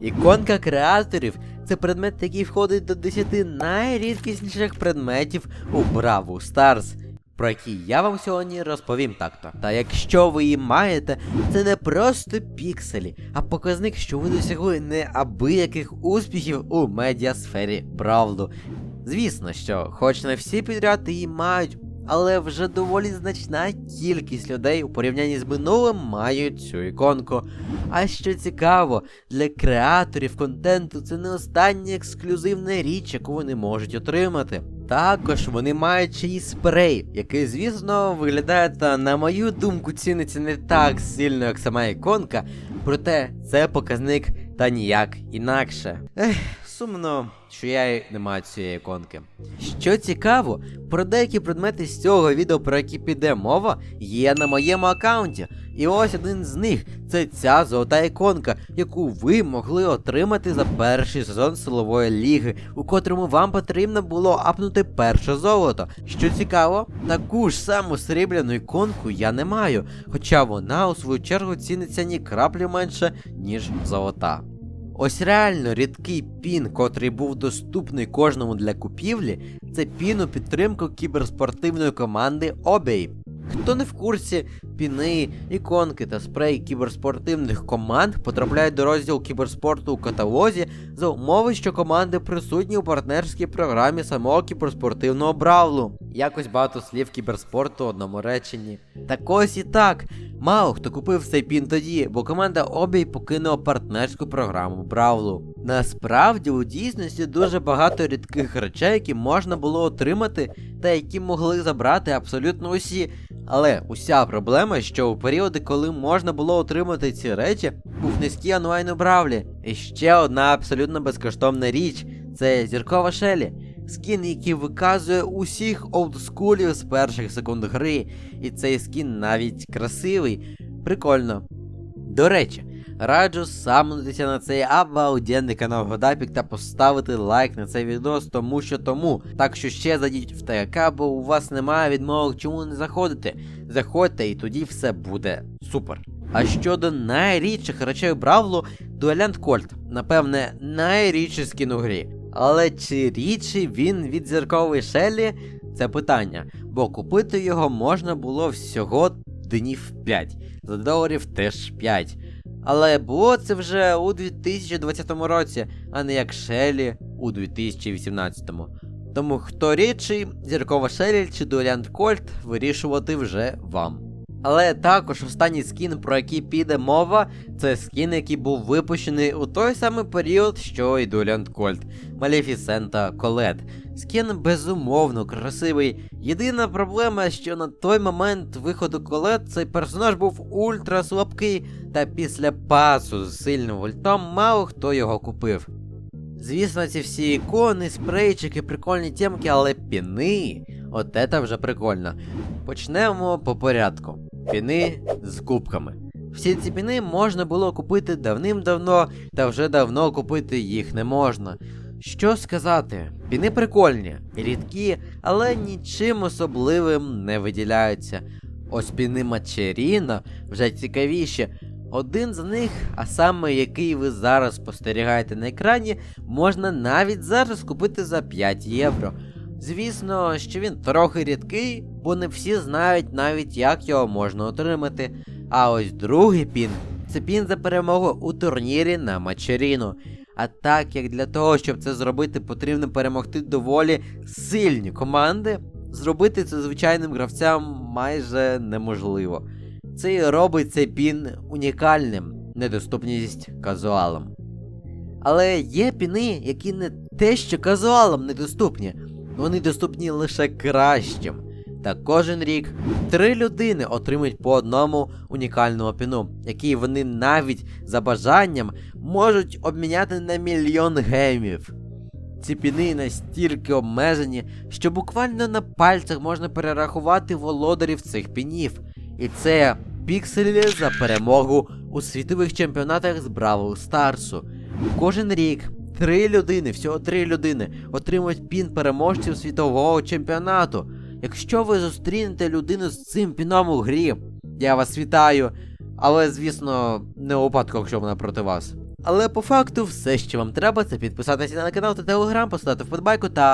Іконка креаторів це предмет, який входить до 10 найрідкісніших предметів у Бравл Старс, про які я вам сьогодні розповім так-то. Та якщо ви її маєте, це не просто пікселі, а показник, що ви досягли неабияких успіхів у медіасфері Бравлу. Звісно, що, хоч не всі підряд її мають, але вже доволі значна кількість людей у порівнянні з минулим мають цю іконку. А що цікаво, для креаторів контенту це не остання ексклюзивна річ, яку вони можуть отримати. Також вони мають ще й спрей, який, звісно, виглядає та, на мою думку, ціниться не так сильно, як сама іконка, проте це показник та ніяк інакше. Ех, сумно, що я не маю цієї іконки. Що цікаво, про деякі предмети з цього відео, про які піде мова, є на моєму аккаунті. І ось один з них це ця золота іконка, яку ви могли отримати за перший сезон силової ліги, у котрому вам потрібно було апнути перше золото. Що цікаво, таку ж саму срібляну іконку я не маю, хоча вона у свою чергу ціниться ні краплі менше, ніж золота. Ось реально рідкий пін, котрий був доступний кожному для купівлі, це пін у підтримку кіберспортивної команди Обей. Хто не в курсі, піни, іконки та спреї кіберспортивних команд потрапляють до розділу кіберспорту у каталозі за умови, що команди присутні у партнерській програмі самого кіберспортивного бравлу. Якось багато слів кіберспорту в одному реченні. Так ось і так. Мало хто купив цей пін тоді, бо команда Обій покинула партнерську програму Бравлу. Насправді, у дійсності дуже багато рідких речей, які можна було отримати, та які могли забрати абсолютно усі. Але уся проблема, що у періоди, коли можна було отримати ці речі, був низький онлайн у Бравлі. І ще одна абсолютно безкоштовна річ це зіркова Шелі. Скін, який виказує усіх олдскулів з перших секунд гри, і цей скін навіть красивий. Прикольно. До речі, раджу самнутися на цей обалденний канал Годапік та поставити лайк на цей відос, тому що тому. Так що ще зайдіть в ТК, бо у вас немає відмовок, чому не заходите. Заходьте і тоді все буде супер. А щодо найрідших речей Бравлу, Дуеленд Кольт, напевне, найрідший скін у грі. Але чи рідший він від зіркової шелі? Це питання, бо купити його можна було всього днів 5, за доларів теж 5. Але було це вже у 2020 році, а не як Шелі у 2018. Тому хто рідший, зіркова Шелі чи Дуелянд Кольт, вирішувати вже вам. Але також останній скін, про який піде мова, це скін, який був випущений у той самий період, що і Дуелянд Кольт, Малефісента Колет. Скін безумовно красивий. Єдина проблема, що на той момент виходу Колет цей персонаж був ультра слабкий, та після пасу з сильним вольтом мало хто його купив. Звісно, ці всі ікони, спрейчики, прикольні темки, але піни, от це вже прикольно. Почнемо по порядку. Піни з кубками. Всі ці піни можна було купити давним-давно, та вже давно купити їх не можна. Що сказати, піни прикольні, рідкі, але нічим особливим не виділяються. Ось піни Мачеріна вже цікавіші. Один з них, а саме який ви зараз спостерігаєте на екрані, можна навіть зараз купити за 5 євро. Звісно, що він трохи рідкий, бо не всі знають навіть як його можна отримати. А ось другий пін це пін за перемогу у турнірі на Мачеріну. А так як для того, щоб це зробити, потрібно перемогти доволі сильні команди, зробити це звичайним гравцям майже неможливо. Це і робить цей пін унікальним, недоступність казуалам. Але є піни, які не те, що казуалам недоступні, вони доступні лише кращим. Та кожен рік три людини отримують по одному унікальному піну, який вони навіть за бажанням можуть обміняти на мільйон гемів. Ці піни настільки обмежені, що буквально на пальцях можна перерахувати володарів цих пінів. І це пікселі за перемогу у світових чемпіонатах з Бравл Старсу. Кожен рік три людини, всього три людини, отримують пін переможців світового чемпіонату. Якщо ви зустрінете людину з цим піном у грі, я вас вітаю. Але, звісно, не у випадку, якщо вона проти вас. Але по факту все, що вам треба, це підписатися на канал та телеграм, поставити вподобайку та